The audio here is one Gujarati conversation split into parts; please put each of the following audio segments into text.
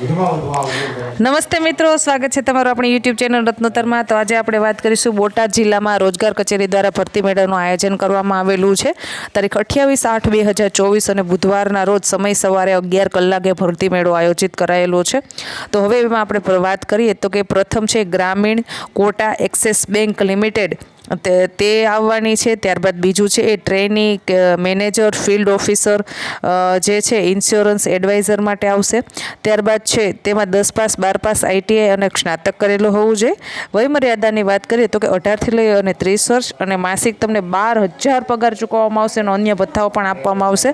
નમસ્તે મિત્રો, સ્વાગત છે તમારું આપણી યુટ્યુબ ચેનલ રત્નોતરમાં. તો આજે આપણે વાત કરીશું બોટાદ જિલ્લામાં રોજગાર કચેરી દ્વારા ભરતી મેળાનું આયોજન કરવામાં આવેલું છે. તારીખ અઠ્યાવીસ આઠ બે હજાર ચોવીસ અને બુધવારના રોજ સમય સવારે અગિયાર કલાકે ભરતી મેળો આયોજિત કરાયેલો છે. તો હવે એમાં આપણે વાત કરીએ તો કે પ્રથમ છે ગ્રામીણ કોટા એક્સિસ બેંક લિમિટેડ. તે તે આવવાની છે, ત્યારબાદ બીજું છે, એ ટ્રેની મેનેજર, ફિલ્ડ ઓફિસર જે છે, ઇન્સ્યોરન્સ એડવાઇઝર માટે આવશે. ત્યારબાદ છે, તેમાં દસ પાસ, બાર પાસ આઈટીઆઈ અને સ્નાતક કરેલું હોવું જોઈએ. વયમર્યાદાની વાત કરીએ તો કે અઢારથી લઈ અને ત્રીસ વર્ષ અને માસિક તમને બાર હજાર પગાર ચૂકવવામાં આવશે અને અન્ય ભથ્થાઓ પણ આપવામાં આવશે.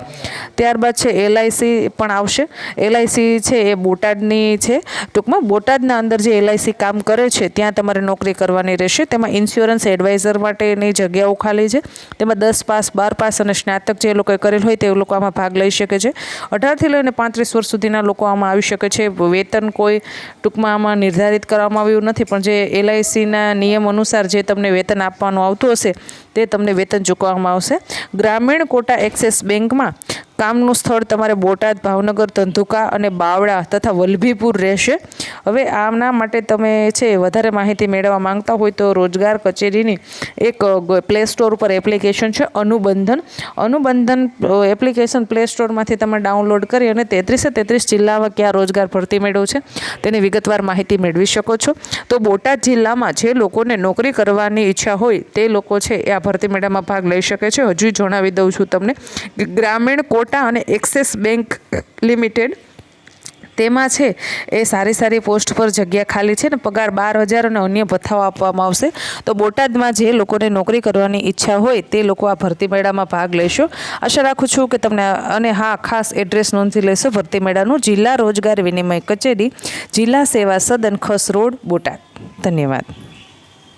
ત્યારબાદ છે એલઆઈસી પણ આવશે. એલઆઈસી છે, એ બોટાદની છે. ટૂંકમાં બોટાદના અંદર જે એલઆઈસી કામ કરે છે, ત્યાં તમારે નોકરી કરવાની રહેશે. તેમાં ઇન્સ્યોરન્સ એડવાઇઝર માટેની જગ્યાઓ ખાલી છે. તેમાં દસ પાસ, બાર પાસ અને સ્નાતક જે લોકોએ કરેલ હોય તે લોકો આમાં ભાગ લઈ શકે છે. અઢારથી લઈને પાંત્રીસ વર્ષ સુધીના લોકો આમાં આવી શકે છે. વેતન કોઈ ટૂંકમાં આમાં નિર્ધારિત કરવામાં આવ્યું નથી, પણ જે એલઆઈસીના નિયમ અનુસાર જે તમને વેતન આપવાનું આવતું હશે તે તમને વેતન ચૂકવવામાં આવશે. ગ્રામીણ કોટા એક્સિસ બેંકમાં કામનું સ્થળ તમારે બોટાદ, ભાવનગર, ધંધુકા અને બાવળા તથા વલભીપુર રહેશે. હવે આમના માટે તમે છે વધારે માહિતી મેળવવા માંગતા હોય તો રોજગાર કચેરીની એક પ્લે સ્ટોર ઉપર એપ્લિકેશન છે અનુબંધન. અનુબંધન એપ્લિકેશન પ્લે સ્ટોરમાંથી તમે ડાઉનલોડ કરી અને તેત્રીસે તેત્રીસ જિલ્લામાં ક્યાં રોજગાર ભરતી મેળવ છે તેની વિગતવાર માહિતી મેળવી શકો છો. તો બોટાદ જિલ્લામાં જે લોકોને નોકરી કરવાની ઈચ્છા હોય તે લોકો છે એ આ ભરતી મેળામાં ભાગ લઈ શકે છે. હજુ જણાવી દઉં છું તમને ગ્રામીણ કોટા અને એક્સિસ બેંક લિમિટેડ તેમાં છે એ સારી સારી પોસ્ટ પર જગ્યા ખાલી છે ને પગાર બાર હજાર અને અન્ય ભથ્થાઓ આપવામાં આવશે. તો બોટાદમાં જે લોકોને નોકરી કરવાની ઈચ્છા હોય તે લોકો આ ભરતી મેળામાં ભાગ લેશો. આશા રાખું છું કે તમને અને હા, ખાસ એડ્રેસ નોંધી લેશો. ભરતી મેળાનું જિલ્લા રોજગાર વિનિમય કચેરી, જિલ્લા સેવા સદન ખસ રોડ, બોટાદ. ધન્યવાદ.